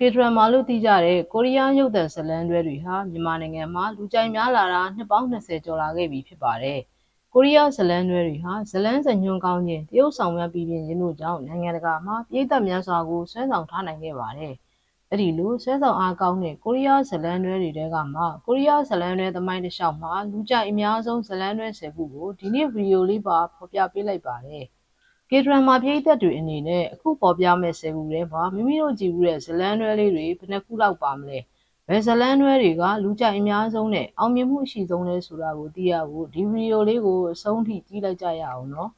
ကေဒရမာလို့သိကြတဲ့ကိုရီးယားရုပ်သံဇာတ်လမ်းတွဲတွေဟာမြန်မာနိုင်ငံမှာလူကြိုက်များလာတာနှစ်ပေါင်း20ကျော်လာခဲ့ပြီဖြစ်ပါတယ်။ကိုရီးယားဇာတ်လမ်းတွဲတွေဟာဇာတ်လမ်းဇာတ်ညွှန်းကောင်းခြင်းတရုပ်ဆောင်များပြည်ပြင်းခြင်းတို့ကြောင့်နိုင်ငံတကာမှာပြည်သက်များစွာကိုဆွဲဆောင်ထားနိုင်ခဲ့ပါတယ်။အဲ့ဒီလိုဆွဲဆောင်အားကောင်းတဲ့ကိုရီးယားဇာတ်လမ်းတွဲတွေတဲကမှကိုရီးယားဇာတ်လမ်းတွဲသမိုင်းတစ်လျှောက်မှာလူကြိုက်အများဆုံးဇာတ်လမ်းတွဲ10ခုကိုဒီနေ့ဗီဒီယိုလေးပါဖော်ပြပေးလိုက်ပါတယ်။ ကေဒရန်မာပြည်သက်တွေအနေနဲ့အခုပေါ်ပြမဲ့ဆယ်ခုထဲမှာမိမိတို့ကြည့်ဘူးတဲ့ဇလန်းတွဲလေးတွေဘယ်နှခုလောက်ပါမလဲဘယ်ဇလန်းတွဲတွေကလူကြိုက်အများဆုံးနဲ့အောင်မြင်မှုအရှိဆုံးလဲဆိုတာကိုသိရဖို့ဒီဗီဒီယိုလေးကိုအဆုံးထိကြည့်လိုက်ကြရအောင်နော်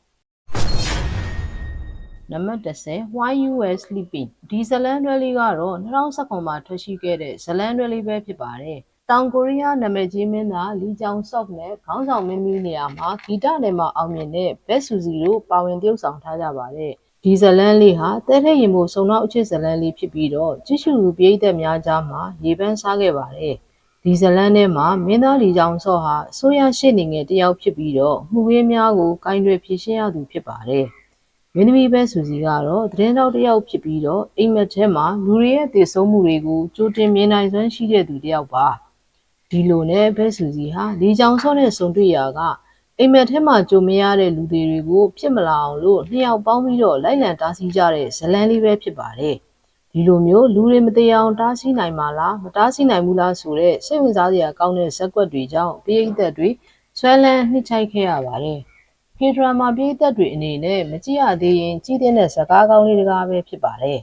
နံပါတ်10 Why you were sleeping ဒီဇလန်းတွဲလေးကတော့2019မှာထွက်ရှိခဲ့တဲ့ဇလန်းတွဲလေးပဲဖြစ်ပါတယ် တောင်ကိုရီးယားနာမည်ကြီးမင်းသားလီဂျောင်ဆော့နဲ့ခေါင်းဆောင်မင်းမီနေရာမှာ ဂီတနယ်မှာအောင်မြင်တဲ့ဘက်ဆူစီတို့ ပါဝင်တရုပ်ဆောင်ထားကြပါတယ်။ဒီဇလန်းလေးဟာတဲထဲရင်မို့စုံတော့အချစ်ဇလန်းလေးဖြစ်ပြီးတော့ကြည့်ရှုလူပြည်သက်များကြားမှာရေပန်းစားခဲ့ပါတယ်။ဒီဇလန်းထဲမှာမင်းသားလီဂျောင်ဆော့ဟာအစိုးရရှေ့နေငယ်တယောက်ဖြစ်ပြီးတော့မှုရင်းများကိုကင်တွယ်ဖြေရှင်းရသူဖြစ်ပါတယ်။မင်းသမီးဘက်ဆူစီကတော့သတင်းတောက်တစ်ယောက်ဖြစ်ပြီးတော့အိမ်မက်ထဲမှာလူတွေရဲ့တည်ဆုံမှုတွေကိုကြိုတင်မြင်နိုင်စွမ်းရှိတဲ့သူတစ်ယောက်ပါ။ ဒီလိုနဲ့ဘက်ဆူစီဟာလီချောင်စောနဲ့ဆုံတွေ့ရာကအိမ်မက်ထဲမှာကြုံမရတဲ့လူတွေကိုဖြစ်မလာအောင်လို့နှစ်ယောက်ပေါင်းပြီးတော့လိုက်လံတားဆီးကြတဲ့ဇလန်းလေးပဲဖြစ်ပါတယ်။ဒီလိုမျိုးလူတွေမတရားအောင်တားဆီးနိုင်မှာလားမတားဆီးနိုင်ဘူးလားဆိုတော့စိတ်ဝင်စားစရာကောင်းတဲ့ဇက်ကွက်တွေကြောင့်ပရိသတ်တွေဆွဲလန်းနှိမ့်ချိုက်ခဲ့ရပါတယ်။ကေဒရာမာပရိသတ်တွေအနေနဲ့မကြည့်ရသေးရင်ကြည့်တဲ့ဇကားကောင်းလေးတကားပဲဖြစ်ပါတယ်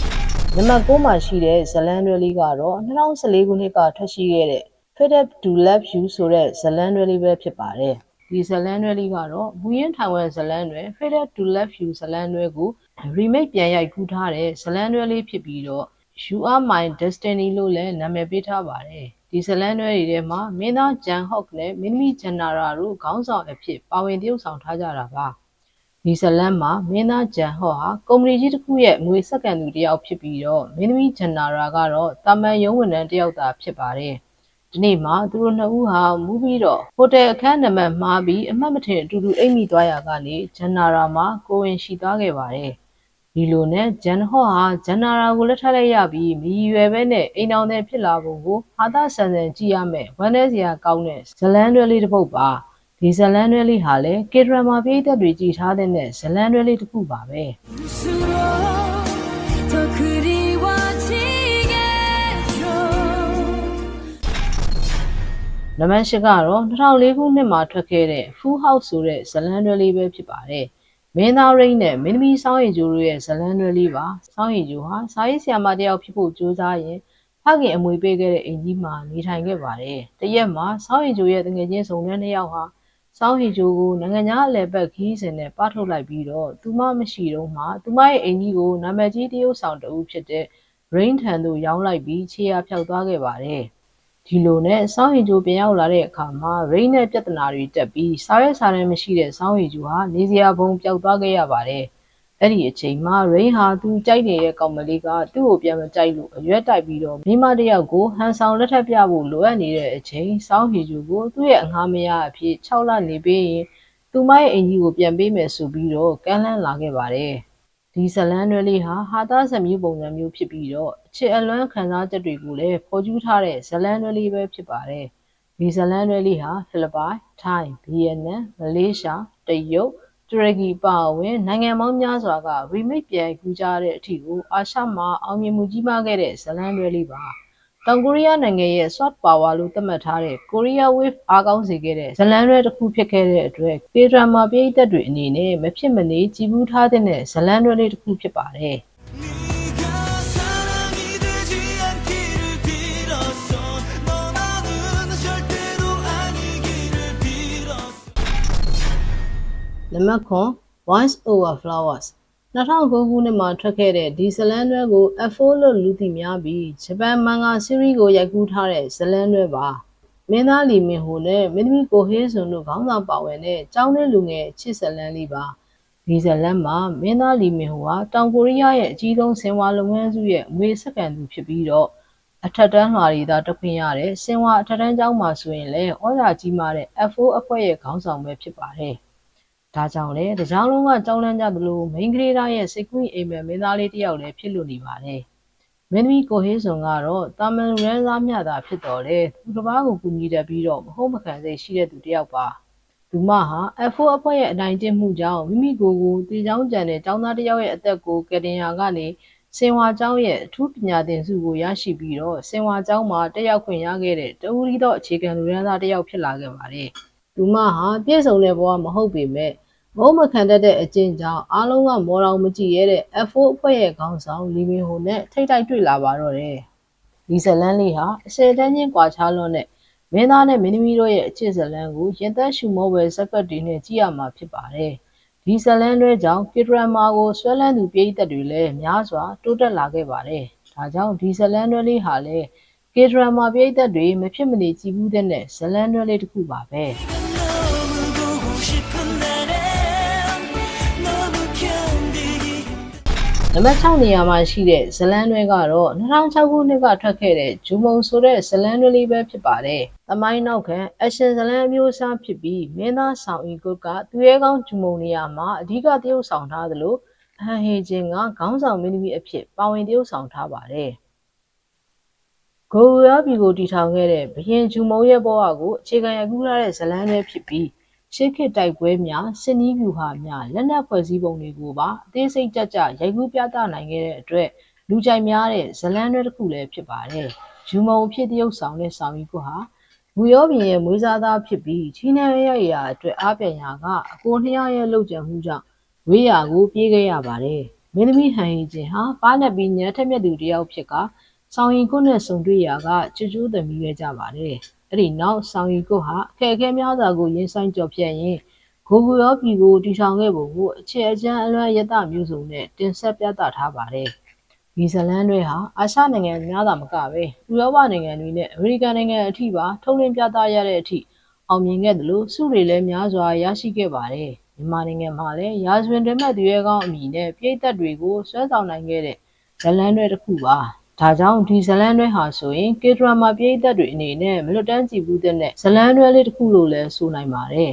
။နံပါတ်9မှာရှိတဲ့ဇလန်တွဲလေးကတော့2014ခုနှစ်ကထွက်ရှိခဲ့တဲ့ Faded to Love You ဆိုတဲ့ဇလန်းတွဲလေးပဲဖြစ်ပါတယ်။ဒီဇလန်းတွဲလေးကတော့မူရင်းထိုင်ဝမ်ဇလန်းတွဲ Faded to Love You ဇလန်းတွဲကို remake ပြန်ရိုက်ကူးထားတဲ့ဇလန်းတွဲလေးဖြစ်ပြီးတော့ You Are My Destiny လို့လည်းနာမည်ပေးထားပါတယ်။ဒီဇလန်းတွဲတွေထဲမှာမင်းသားဂျန်ဟော့ကနဲ့မင်းသမီးဂျန်နာရာတို့ခေါင်းဆောင်အဖြစ်ပါဝင်တရုပ်ဆောင်ထားကြတာပါ။ဒီဇလန်မှာမင်းသားဂျန်ဟော့ဟာကုမ္ပဏီကြီးတစ်ခုရဲ့ငွေစက္ကန့်သူတစ်ယောက်ဖြစ်ပြီးတော့မင်းသမီးဂျန်နာရာကတော့တာမန်ရုံးဝန်ထမ်းတစ်ယောက်သာဖြစ်ပါတယ် ဒီနေ့မှသူတို့နှစ်ဦးဟာမူးပြီးတော့ဟိုတယ်အခန်းနံပါတ်မှားပြီးအမှတ်မထင်အတူတူအိတ်မိသွားရာကနေဂျန်နာရာမှာကိုဝင်ရှိသွားခဲ့ပါတယ်ဒီလိုနဲ့ဂျန်ဟော့ဟာဂျန်နာရာကိုလက်ထပ်လိုက်ရပြီးမီရွယ်ပဲနဲ့အိမ်တော်တဲ့ဖြစ်လာပုံကိုဟာသဆန်ဆန်ကြည့်ရမယ်ဝမ်းနည်းစရာကောင်းတဲ့ဇလန်တွဲလေးတစ်ပုဒ်ပါဒီဇလန်တွဲလေးဟာလည်းကေဒရမာပြည်သက်တွေကြည်ထားတဲ့ဇလန်တွဲလေးတစ်ခုပါပဲ နံပါတ်၈ကတော့2004ခုနှစ်မှာထွက်ခဲ့တဲ့ Full House ဆိုတဲ့ဇတ်လန်တွဲလေးပဲဖြစ်ပါတယ်။မင်းသားရိန်းနဲ့မင်းသမီးစောင်းရည်ကျိုးတို့ရဲ့ဇတ်လန်တွဲလေးပါ။စောင်းရည်ကျိုးဟာစာရေးဆရာမတစ်ယောက်ဖြစ်ဖို့ကြိုးစားရင်ဖခင်အမွေပေးခဲ့တဲ့အိမ်ကြီးမှာနေထိုင်ခဲ့ပါတယ်။တရက်မှာစောင်းရည်ကျိုးရဲ့တငယ်ချင်းစုံတဲ့နှစ်ယောက်ဟာစောင်းရည်ကျိုးကိုနိုင်ငံခြားအလည်ပတ်ခီးစဉ်နဲ့ပထုတ်လိုက်ပြီးတော့သူမမရှိတော့မှသူမရဲ့အိမ်ကြီးကိုနာမည်ကြီးတရုတ်ဆောင်တဦးဖြစ်တဲ့ Rain ထံသို့ရောင်းလိုက်ပြီးခြေရာဖျောက်သွားခဲ့ပါတယ်။ ဒီလိုနဲ့စောင်းရီကျိုးပြန်ရောက်လာတဲ့အခါမှာရိန်းနဲ့ပြဿနာတွေတက်ပြီးစားရဲစားရဲမရှိတဲ့စောင်းရီကျိုးဟာနေစရာဘုံပျောက်သွားခဲ့ရပါတယ်။အဲ့ဒီအချိန်မှာရိန်းဟာသူကြိုက်နေတဲ့ကောင်မလေးကသူ့ကိုပြန်မကြိုက်လို့အရွက်တိုက်ပြီးတော့မိမတစ်ယောက်ကိုဟန်ဆောင်လက်ထပ်ပြဖို့လိုအပ်နေတဲ့အချိန်စောင်းရီကျိုးကိုသူ့ရဲ့အငှားမရအဖြစ်6လနေပေးရင်သူမရဲ့အင်ကြီးကိုပြန်ပေးမယ်ဆိုပြီးတော့ကမ်းလှမ်းလာခဲ့ပါတယ်။ဒီဇလန်းတွဲလေးဟာဟာသားဇမျိုးပုံစံမျိုးဖြစ်ပြီးတော့အ ချစ်အလွမ်းခံစားချက်တွေကိုလည်းဖော်ကျူးထားတဲ့ဇလန်းတွဲလေးပဲဖြစ်ပါတယ်။ဒီဇလန်းတွဲလေးဟာဖိလစ်ပိုင်၊ထိုင်း၊ဗီယက်နမ်၊မလေးရှား၊တရုတ်၊တူရကီပါဝင်နိုင်ငံပေါင်းများစွာက remake ပြန်ကူးကြတဲ့အထိကိုအာရှမှာအောင်မြင်မှုကြီးမားခဲ့တဲ့ဇလန်းတွဲလေးပါ။တောင်ကိုရီးယားနိုင်ငံရဲ့ soft power လို့သတ်မှတ်ထားတဲ့ Korea Wave အားကောင်းစေခဲ့တဲ့ဇလန်ရဲတစ်ခုဖြစ်ခဲ့တဲ့အတွက် K-drama ပြည်သက်တွေအနေနဲ့မဖြစ်မနေကြည်ဘူးထားတဲ့ဇလန်ရဲလေးတစ်ခုဖြစ်ပါတယ်။ နံပါတ်9 Voice over Flowers 2009ခုနှစ်မှာထွက်ခဲ့တဲ့ဒီဇလန်တွဲကို F4 လို့လူသိများပြီးဂျပန်မန်ဂါစီးရီးကိုရိုက်ကူးထားတဲ့ဇလန်တွဲပါမင်းသားလီမင်ဟိုနဲ့မင်းသမီးကိုဟေးဆွန်တို့ခေါင်းဆောင်ပါဝင်တဲ့ကျောင်းထဲလူငယ်ချစ်ဇလန်လေးပါဒီဇလန်မှာမင်းသားလီမင်ဟိုဟာတောင်ကိုရီးယားရဲ့အကြီးဆုံးဆင်ဝါလုပ်ငန်းစုရဲ့ငွေစက္ကန့်သူဖြစ်ပြီးတော့အထက်တန်းလွှာရီသာတက်ခွင့်ရတဲ့ဆင်ဝါအထက်တန်းကျောင်းမှာဆိုရင်လည်းဩဇာကြီးမားတဲ့ F4 အဖွဲ့ရဲ့ခေါင်းဆောင်ပဲဖြစ်ပါတယ် ဒါကြောင့်လေတကြောင်လုံးကကြောင်းလန်းကြသလိုမိန်းကလေးသားရဲ့စိတ်ကူးအိမ်မက်မင်းသားလေးတစ်ယောက်လည်းဖြစ်လို့နေပါတယ်မင်းသမီးကိုဟေးစွန်ကတော့တာမန်လူရန်သားမျှတာဖြစ်တော်လေသူတစ်ပါးကိုကူညီတတ်ပြီးတော့မဟုတ်မခံစိတ်ရှိတဲ့သူတစ်ယောက်ပါသူမဟာ F4 အဖွဲ့ရဲ့အနိုင်ကျင့်မှုကြောင့်မိမိကိုယ်ကိုတေချောင်းကြံတဲ့ចောင်းသားတစ်ယောက်ရဲ့အသက်ကိုကယ်တင်ရာကနေစင်ဝါကျောင်းရဲ့အထူးပညာသင်စုကိုရရှိပြီးတော့စင်ဝါကျောင်းမှာတက်ရောက်ခွင့်ရခဲ့တဲ့တဦးရီသောအခြေခံလူရန်သားတစ်ယောက်ဖြစ်လာခဲ့ပါတယ်သူမဟာပြည့်စုံတဲ့ဘဝမဟုတ်ပေမဲ့ မုံမခံတတ်တဲ့အကျင့်ကြောင့်အားလုံးကမော်တော်မကြည့်ရတဲ့ F4 အဖွဲ့ရဲ့ခေါင်းဆောင်လီမင်ဟိုနဲ့ထိတ်တိုက်တွေ့လာပါတော့တယ်။ဒီဇလန်လေးဟာအစတန်းချင်းကွာခြားလွန်းတဲ့မင်းသားနဲ့မင်းသမီးတို့ရဲ့အချစ်ဇလန်ကိုရင်သက်ရှုမောဝယ်ဇက်ကွက်တွေနဲ့ကြည့်ရမှာဖြစ်ပါတယ်။ဒီဇလန်တွေကြောင့်ကီဒရမာကိုဆွဲလန်းသူပြည်သက်တွေလည်းများစွာတိုးတက်လာခဲ့ပါတယ်။ဒါကြောင့်ဒီဇလန်တွေလေးဟာလည်းကီဒရမာပြည်သက်တွေမဖြစ်မနေကြည့်ဘူးတဲ့ဇလန်တွေလေးတစ်ခုပါပဲ။ နံပါတ်6နေရာမှာရှိတဲ့ဇလန်းတွေကတော့2006ခုနှစ်ကထွက်ခဲ့တဲ့ဂျူမုံဆိုတဲ့ဇလန်းတွေလေးပဲဖြစ်ပါတယ်။သမိုင်းနောက်ခံအရှင်ဇလန်းအမျိုးအစားဖြစ်ပြီးမင်းသားဆောင်ဤကုတ်ကသူရဲကောင်းဂျူမုံနေရာမှာအဓိကတရုပ်ဆောင်ထားသလိုအဟန်ဟေချင်းကခေါင်းဆောင်မင်းသမီးအဖြစ်ပါဝင်တရုပ်ဆောင်ထားပါတယ်။ဂိုရဘီကိုတီထောင်ခဲ့တဲ့ဘရင်ဂျူမုံရဲ့ဘဝကိုအခြေခံရကူထားတဲ့ဇလန်းတွေဖြစ်ပြီး ရှေးခေတ်တိုက်ပွဲများစစ်နီးဗျူဟာများလက်နက်ဖွဲ့စည်းပုံတွေကိုပါအသေးစိတ်ကြကြရိုက်ကူးပြသနိုင်ခဲ့တဲ့အတွက်လူကြိုက်များတဲ့ဇလန်းတွေတစ်ခုလည်းဖြစ်ပါတယ်။ဂျူမုံအဖြစ်တရုပ်ဆောင်တဲ့ဆောင်ရီကိုဟာဘူရောဘင်ရဲ့မွေးစားသားဖြစ်ပြီးချီးနှံရရရာအတွက်အားပြန်ရာကအကိုနှစ်ယောက်ရဲ့လှုပ်ကြံမှုကြောင့်ဝေးရာကိုပြေးခဲ့ရပါတယ်။မင်းသမီးဟန်ဟီချင်းဟာပါးလက်ပြီးညံထက်မြက်သူတစ်ယောက်ဖြစ်ကဆောင်ရီကိုနဲ့ဆုံတွေ့ရာကချွတ်ချူးသမီးပဲကြပါတယ်။ အဲ့ဒီနောက်ဆောင်ရီကုတ်ဟာအခက်အခဲများစွာကိုရင်ဆိုင်ကြော်ဖြတ်ရင်းဂိုဂူရောပြည်ကိုတီဆောင်ခဲ့ပုံကိုအခြေအကျန်းအလွမ်းရတမျိုးစုံနဲ့တင်ဆက်ပြသထားပါတယ်။ဒီဇလန်တွေဟာအာရှနိုင်ငံများသာမကပဲဥရောပနိုင်ငံတွေနဲ့အမေရိကန်နိုင်ငံအထိပါထုတ်လွှင့်ပြသရတဲ့အထိအောင်မြင်ခဲ့တယ်လို့စုတွေလည်းများစွာရရှိခဲ့ပါတယ်။မြန်မာနိုင်ငံမှာလည်းရာဇဝင်တွင်မဲ့သူရဲကောင်းအမည်နဲ့ပြည်သက်တွေကိုဆွဲဆောင်နိုင်ခဲ့တဲ့ဇလန်တွေတစ်ခုပါ။ ဒါကြောင့်ဒီဇလန်တွေဟာဆိုရင်ကေဒရာမာပြည်သက်တွေအနေနဲ့မလွတ်တမ်းကြည့်ဘူးတဲ့နဲ့ဇလန်တွေလေးတစ်ခုလို့လည်းဆိုနိုင်ပါတယ်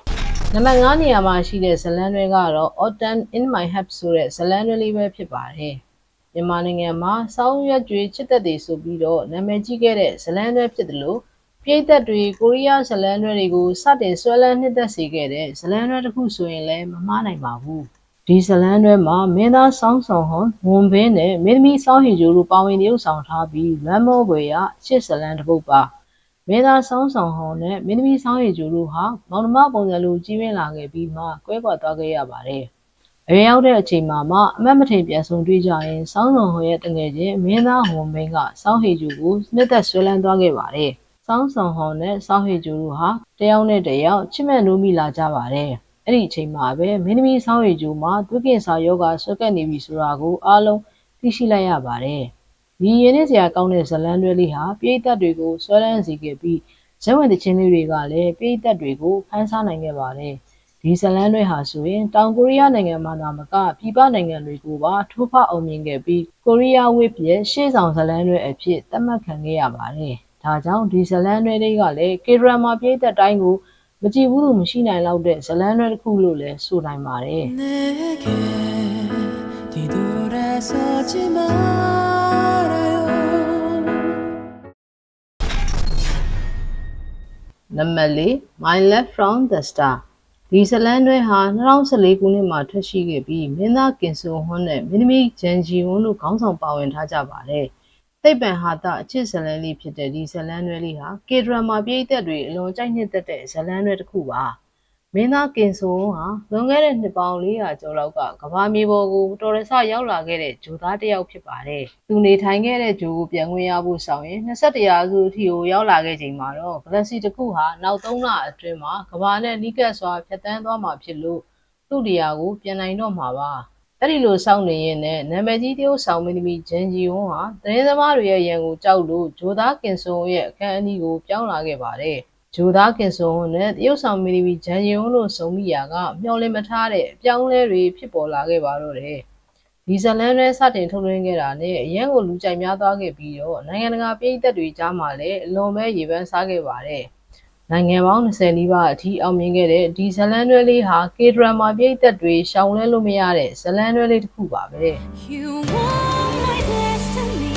။နံပါတ်9နေရာမှာရှိတဲ့ဇလန်တွေကတော့ Autumn in my heart ဆိုတဲ့ဇလန်တွေလေးပဲဖြစ်ပါတယ်။မြန်မာနိုင်ငံမှာစောင်းရွက်ကျွေးချစ်သက်တွေဆိုပြီးတော့နာမည်ကြီးခဲ့တဲ့ဇလန်တွေဖြစ်တယ်လို့ပြည်သက်တွေကိုရီးယားဇလန်တွေကိုစတင်ဆွဲလန်းနှစ်သက်စေခဲ့တဲ့ဇလန်တွေတစ်ခုဆိုရင်လည်းမမှားနိုင်ပါဘူး။ ဒီဇလန်တွဲမှာမင်းသားဆောင်းဆောင်ဟွန်ဝန်ဘင်းနဲ့မင်းသမီးဆောင်းဟီဂျိုတို့ပါဝင်ရုပ်ဆောင်ထားပြီးလွမ်းမောပွေရချစ်ဇလန်တစ်ပုဒ်ပါမင်းသားဆောင်းဆောင်ဟွန်နဲ့မင်းသမီးဆောင်းဟီဂျိုတို့ဟာမောင်နှမပုံစံလိုကြီးပင်းလာခဲ့ပြီးမှကွဲကွာသွားခဲ့ရပါတယ်အရွယ်ရောက်တဲ့အချိန်မှာမှအမတ်မထိန်ပြန်ဆုံတွေ့ကြရင်ဆောင်းဆောင်ဟွန်ရဲ့တငယ်ချင်းမင်းသားဟွန်ဘင်းကဆောင်းဟီဂျိုကိုနှစ်သက်ဆွဲလန်းသွားခဲ့ပါတယ်ဆောင်းဆောင်ဟွန်နဲ့ဆောင်းဟီဂျိုတို့ဟာတယောက်နဲ့တယောက်ချစ်မဲ့နိုးမိလာကြပါတယ် အဲ့ဒီအချိန်မှာပဲမင်းသမီးဆောင်းရည်ကျိုးမှာသူကင်ဆာယောဂဆွဲကပ်နေပြီဆိုတာကိုအားလုံးသိရှိလိုက်ရပါတယ်။ဒီရင်းနှီးစရာကောင်းတဲ့ဇလန်းတွဲလေးဟာပြည်သက်တွေကိုဆွဲလန်းစေခဲ့ပြီးဇက်ဝင်တချင်းလေးတွေကလည်းပြည်သက်တွေကိုဖန်ဆားနိုင်ခဲ့ပါတယ်။ဒီဇလန်းတွဲဟာဆိုရင်တောင်ကိုရီးယားနိုင်ငံမှာသာမကပြည်ပနိုင်ငံတွေကိုပါထိုးဖောက်အောင်မြင်ခဲ့ပြီးကိုရီးယားဝစ်ရဲ့ရှေ့ဆောင်ဇလန်းတွဲအဖြစ်သတ်မှတ်ခံခဲ့ရပါတယ်။ဒါကြောင့်ဒီဇလန်းတွဲတွေကလည်းကေဒရမာပြည်သက်တိုင်းကို မကြည့်ဘူးလို့မရှိနိုင်တော့တဲ့ဇလန်းရဲတစ်ခုလို့လည်းဆိုနိုင်ပါတယ်နံပါတ်၄ My Left from the Star ဒီဇလန်တွဲဟာ2014ခုနှစ်မှာထွက်ရှိခဲ့ပြီးမင်းသားကင်ဆိုဟွန်းနဲ့မင်းသမီးဂျန်ဂျီဝွန်းတို့ခေါင်းဆောင်ပါဝင်ထားကြပါတယ်။ သိပ္ပံဟာတာအချစ်ဇလန်းလေးဖြစ်တဲ့ဒီဇလန်းတွေလေးဟာကေဒရမာပြည်သက်တွေအလွန်ကြိုက်နှစ်သက်တဲ့ဇလန်းတွေတစ်ခုပါ။မင်းသားကင်ဆိုဟွန်းဟာလွန်ခဲ့တဲ့နှစ်ပေါင်း400ကျော်လောက်ကကမ္ဘာမြေပေါ်ကိုတော်ရဆရောက်လာခဲ့တဲ့ဂျိုသားတစ်ယောက်ဖြစ်ပါတယ်။သူနေထိုင်ခဲ့တဲ့ဂျိုကိုပြန်ခွင့်ရဖို့ဆောင်ရင်21ရာစုအထိကိုရောက်လာခဲ့ချိန်မှာတော့ Galaxy တစ်ခုဟာနောက်3လအတွင်းမှာကမ္ဘာနဲ့နီးကပ်စွာဖြတ်တန်းသွားမှာဖြစ်လို့သူ့တရားကိုပြန်နိုင်တော့မှာပါ။ အဲ့ဒီလိုစောင့်နေရင်နဲ့နာမည်ကြီးတရုတ်ဆောင်မင်းသမီးဂျန်ဂျီဝွန်းဟာသတင်းသမားတွေရဲ့ရန်ကိုကြောက်လို့ဂျိုသားကင်ဆွန်ရဲ့အခန်းအနီးကိုပြောင်းလာခဲ့ပါတယ်။ဂျိုသားကင်ဆွန်နဲ့တရုတ်ဆောင်မင်းသမီးဂျန်ဂျီဝွန်းတို့ဆုံမိရာကမျောလင်းမထားတဲ့အပြောင်းအလဲတွေဖြစ်ပေါ်လာခဲ့ပါတော့တယ်။ဒီဇလန်ရဲစတင်ထုတ်လွှင့်ခဲ့တာနဲ့အရန်ကိုလူကြိုက်များသွားခဲ့ပြီးတော့နိုင်ငံတကာပြည်သက်တွေကြားမှာလည်းအလွန်ပဲရေပန်းစားခဲ့ပါတယ်။ နိုင်ငံပေါင်း20နီးပါးအထိအောင်မြင်ခဲ့တဲ့ဒီဇလန်တွဲလေးဟာ K-drama ပြိသက်တွေရှောင်လွှဲလို့မရတဲ့ဇလန်တွဲလေးတစ်ခုပါပဲ။ You want my destiny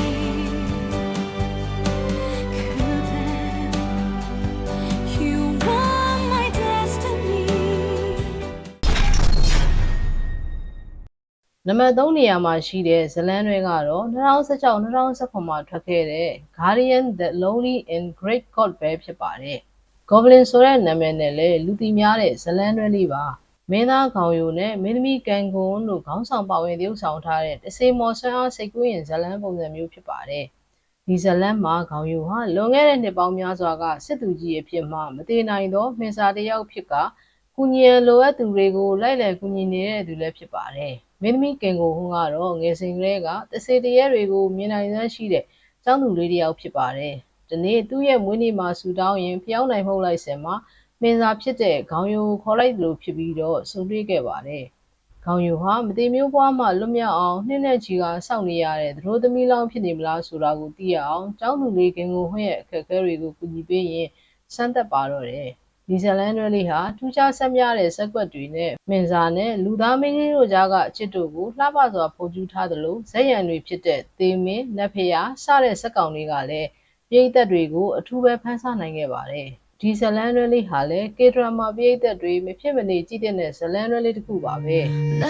နံပါတ်3နေရာမှာရှိတဲ့ဇလန်တွေကတော့2016-2019မှာထွက်ခဲ့တဲ့ Guardian the Lonely and Great God ပဲဖြစ်ပါတယ်။ Goblin ဆိုတဲ့နာမည်နဲ့လည်းလူသိများတဲ့ဇတ်လန်တွေလေးပါမင်းသားခေါင်ယိုနဲ့မင်းသမီးကန်ကွန်တို့ခေါင်းဆောင်ပါဝင်တရုပ်ဆောင်ထားတဲ့တစေမော်ဆွမ်းအားစိတ်ကူးရင်ဇတ်လန်ပုံစံမျိုးဖြစ်ပါတယ်။ဒီဇတ်လန်မှာခေါင်ယိုဟာလွန်ခဲ့တဲ့နှစ်ပေါင်းများစွာကစစ်သူကြီးအဖြစ်မှမတည်နိုင်သောမင်းစားတစ်ယောက်ဖြစ်ကကုညီရန်လိုအပ်သူတွေကိုလိုက်လည်ကူညီနေတဲ့သူလည်းဖြစ်ပါတယ်။မင်းသမီးကင်ကိုဟွန်းကတော့ငယ်စဉ်ကလေးကတစေတရေတွေကိုမြင်နိုင်စွမ်းရှိတဲ့ကျောင်းသူလေးတစ်ယောက်ဖြစ်ပါတယ်။ ဒီနေ့သူ့ရဲ့မွေးနေ့မှာဆူတောင်းရင်ဖျောင်းနိုင်မှုတ်လိုက်စင်မှာမင်းစားဖြစ်တဲ့ခေါင်းယိုကိုခေါ်လိုက်လို့ဖြစ်ပြီးတော့ဆုံတွေ့ခဲ့ပါတယ်။ခေါင်းယိုဟာမတိမျိုးပွားမှလွတ်မြောက်အောင်နှင်းနဲ့ချီကစောင့်နေရတဲ့သတို့သမီးလောင်းဖြစ်နေမလားဆိုတာကိုသိရအောင်ကျောင်းသူလေးကင်ကိုဟွန်းရဲ့အခက်အခဲတွေကိုကူညီပေးရင်စမ်းသက်ပါတော့တယ်။ဒီဇလန်တွေလေးဟာထူးခြားဆက်များတဲ့စက်ကွက်တွေနဲ့မင်စာနဲ့လူသားမင်းကြီးတို့ကြားကအချစ်တို့ကိုလှပစွာဖော်ကျူးထားသလိုဇက်ရံတွေဖြစ်တဲ့သေမင်း၊နတ်ဖျားစတဲ့စက်ကောင်တွေကလည်း ပရိသတ်တွေကို အထူးပဲဖန်ဆနိုင်ခဲ့ပါတယ်။ဒီဇလန်ရွဲလေးဟာလည်း K-drama ပရိသတ်တွေမဖြစ်မနေကြည့်တဲ့ဇလန်ရွဲလေးတစ်ခုပါပဲ။န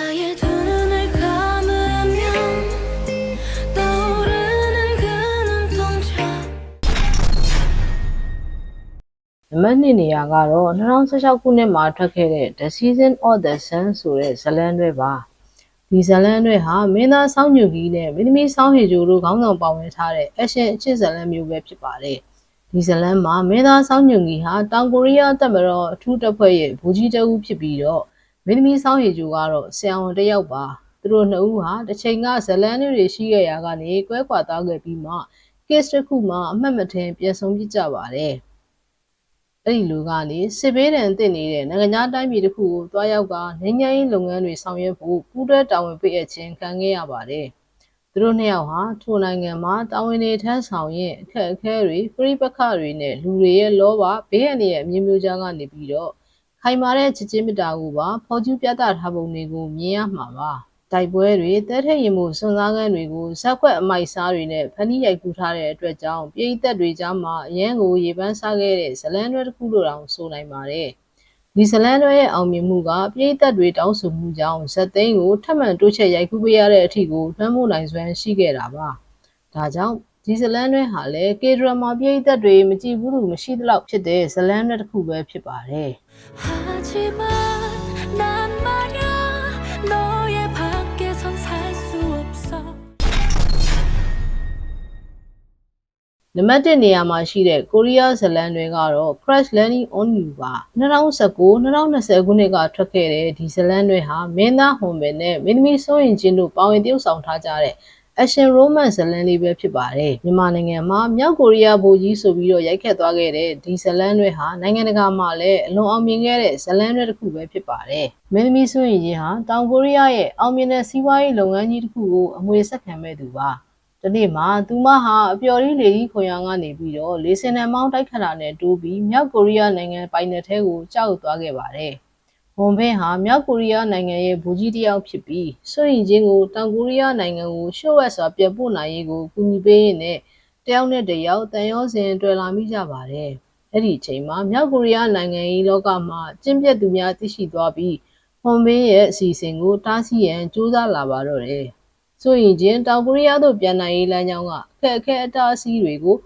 ံပါတ်2နေရာကတော့2016ခုနှစ်မှာထွက်ခဲ့တဲ့ The Season of the Sun ဆိုတဲ့ဇာတ်လမ်းတွဲပါ ဒီဇတ်လန်တွေဟာမင်းသားဆောင်းညူကြီးနဲ့မင်းသမီးဆောင်းဟေဂျိုတို့ခေါင်းဆောင်ပါဝင်ထားတဲ့ action အချစ်ဇတ်လန်မျိုးပဲဖြစ်ပါတယ်ဒီဇတ်လန်မှာမင်းသားဆောင်းညူကြီးဟာတောင်ကိုရီးယားတပ်မတော်အထူးတပ်ဖွဲ့ရဲ့ဘူကြီးတအုပ်ဖြစ်ပြီးတော့မင်းသမီးဆောင်းဟေဂျိုကတော့ဆရာဝန်တစ်ယောက်ပါသူတို့နှစ်ဦးဟာတစ်ချိန်ကဇတ်လန်တွေရှိခဲ့ရာကနေကွဲကွာသွားခဲ့ပြီးမှ case တစ်ခုမှာအမှတ်မထင်ပြန်ဆုံးပြစ်ကြပါတယ် အဲ့ဒီလူကနေစစ်ဘေးဒဏ်တင့်နေတဲ့နိုင်ငံခြားတိုင်းပြည်တစ်ခုကိုတွားရောက်ကငင်းငယ်ရေးလုပ်ငန်းတွေဆောင်ရွက်ဖို့ပူးတွဲတာဝန်ပေးအပ်ခြင်းခံခဲ့ရပါတယ်။သူတို့နှစ်ယောက်ဟာထိုနိုင်ငံမှာတာဝန်တွေထမ်းဆောင်ရင်အခက်အခဲတွေပြိပခတွေနဲ့လူတွေရဲ့လောဘဘေးအန္တရာယ်အမျိုးမျိုးကြားကနေပြီးတော့ခိုင်မာတဲ့ချစ်ချင်းမြတ်တာကိုပါဖော်ကျူးပြသထားပုံတွေကိုမြင်ရမှာပါ။ တိုက်ပွဲတွေတဲထက်ရင်မှုစွန်စားကန်းတွေကိုဇက်ခွက်အမိုက်စားတွေနဲ့ဖန်တီးရိုက်ကူးထားတဲ့အတွက်ကြောင့်ပြည်သက်တွေကြားမှာအရန်ကိုရေပန်းစားခဲ့တဲ့ဇလန်တွေတစ်ခုလိုတောင်ဆိုနိုင်ပါတယ်။ဒီဇလန်တွေရဲ့အောင်မြင်မှုကပြည်သက်တွေတောင်းဆိုမှုကြောင့်ဇက်သိန်းကိုထပ်မံတိုးချက်ရိုက်ကူးပေးရတဲ့အထိကိုလွှမ်းမိုးနိုင်စွမ်းရှိခဲ့တာပါ။ဒါကြောင့်ဒီဇလန်တွေဟာလည်းကေဒရမာပြည်သက်တွေမကြည့်ဘူးလို့မရှိသလောက်ဖြစ်တဲ့ဇလန်တွေတစ်ခုပဲဖြစ်ပါတယ်။ နံပါတ်1နေရာမှာရှိတဲ့ကိုရီးယားဇလန်တွေကတော့ Crash Landing on You ပါ2019-2020ခုနှစ်ကထွက်ခဲ့တဲ့ဒီဇလန်တွေဟာမင်းသားဟွန်ဘယ်နဲ့မင်းသမီးစိုးရင်ချင်းတို့ပါဝင်တရုပ်ဆောင်ထားကြတဲ့ action romance ဇလန်လေးပဲဖြစ်ပါတယ်မြန်မာနိုင်ငံမှာမြောက်ကိုရီးယားဗိုလ်ကြီးဆိုပြီးတော့ရိုက်ခတ်သွားခဲ့တဲ့ဒီဇလန်တွေဟာနိုင်ငံတကာမှာလည်းအလွန်အောင်မြင်ခဲ့တဲ့ဇလန်တွေတစ်ခုပဲဖြစ်ပါတယ်မင်းသမီးစိုးရင်ချင်းဟာတောင်ကိုရီးယားရဲ့အောင်မြင်တဲ့စီးပွားရေးလုပ်ငန်းကြီးတစ်ခုကိုအမွေဆက်ခံမဲ့သူပါ ဒီနေ့မှာသူမဟာအပျော်လေးလေကြီးခွန်ရကနေပြီးတော့လေစင်နံမောင်းတိုက်ခတ်တာနဲ့တိုးပြီးမြောက်ကိုရီးယားနိုင်ငံပိုင်နယ်ထဲကိုကြောက်သွားခဲ့ပါတယ်။ဝန်ဖဲဟာမြောက်ကိုရီးယားနိုင်ငံရဲ့ဘူကြီးတစ်ယောက်ဖြစ်ပြီးစွန့်ရင်ချင်းကိုတောင်ကိုရီးယားနိုင်ငံကိုရှုပ်ဝက်စွာပြပို့နိုင်ရေးကိုကူညီပေးရင်းနဲ့တယောက်နဲ့တယောက်တန်ရောစင်တွေ့လာမိကြပါတယ်။အဲ့ဒီအချိန်မှာမြောက်ကိုရီးယားနိုင်ငံရေးလောကမှာကျင့်ပြတ်သူများသိရှိသွားပြီးဝန်ဖဲရဲ့အစီအစဉ်ကိုတားဆီးရန်ကြိုးစားလာပါတော့တယ်။ ဆိုရင်ချင်းတောင်ကိုရီးယားသို့ပြန်နိုင်ရေးလမ်းကြောင်းကအခက်အခဲအတားအဆီးတွေကို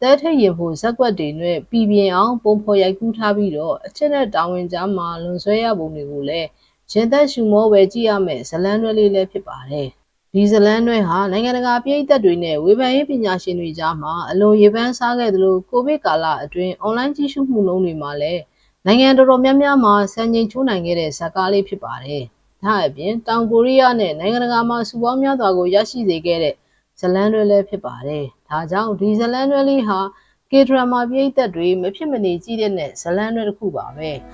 တဲထည့်ရင်ဖို့ဇက်ကွက်တွေနဲ့ပြည်ပြင်းအောင်ပုံဖော်ရိုက်ကူးထားပြီးတော့အချက်နဲ့တာဝန်ကြားမှာလွန်ဆွဲရပုံတွေကိုလည်းရင်သက်ရှုမောပဲကြည့်ရမယ်ဇလန်းတွဲလေးလည်းဖြစ်ပါတယ်ဒီဇလန်းတွဲဟာနိုင်ငံတကာပြည်သက်တွေနဲ့ဝေဖန်ရေးပညာရှင်တွေကြားမှာအလွန်ရေပန်းစားခဲ့သလိုကိုဗစ်ကာလအတွင်းအွန်လိုင်းကြည့်ရှုမှုနှုန်းတွေမှာလည်းနိုင်ငံတော်တော်များများမှာစံချိန်ချိုးနိုင်ခဲ့တဲ့ဇာတ်ကားလေးဖြစ်ပါတယ်။ ဒါအပြင်တောင်ကိုရီးယားနဲ့နိုင်ငံတကာမှာစုပေါင်းများစွာကိုရရှိစေခဲ့တဲ့ဇလန်တွဲလည်းဖြစ်ပါတယ်။ဒါကြောင့်ဒီဇလန်တွဲလေးဟာကေဒရာမာပြည့်သက်တွေမဖြစ်မနေကြည့်တဲ့နဲ့ဇလန်တွဲတစ်ခုပါပဲ။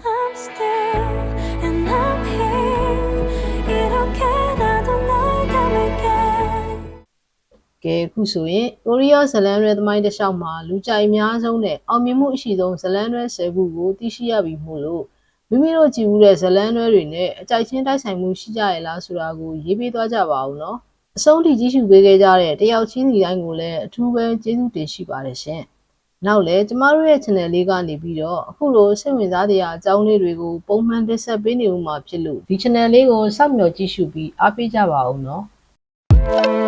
ကဲခုဆိုရင်ကိုရီးယားဇလန်ရဲသမိုင်းတစ်လျှောက်မှာလူကြိုက်အများဆုံးနဲ့အောင်မြင်မှုအရှိဆုံးဇလန်ရဲ၁၀ခုကိုသိရှိရပြီမို့လို့ မိမိတို့ကြည့်ဦးတဲ့ဇလန်ရဲတွေနဲ့အကြိုက်ချင်းတိုက်ဆိုင်မှုရှိကြရဲ့လားဆိုတာကိုရေးပေးသွားကြပါဦးနော်အဆုံးထိကြည့်ရှုပေးခဲ့ကြတဲ့တယောက်ချင်းစီတိုင်းကိုလည်းအထူးပဲကျေးဇူးတင်ရှိပါတယ်ရှင်နောက်လည်းကျမတို့ရဲ့ channel လေးကနေပြီးတော့အခုလိုစိတ်ဝင်စားတဲ့အကြောင်းလေးတွေကိုပုံမှန်တင်ဆက်ပေးနေဦးမှာဖြစ်လို့ဒီ channel လေးကိုစောင့်မျှော်ကြည့်ရှုပြီးအားပေးကြပါဦးနော်။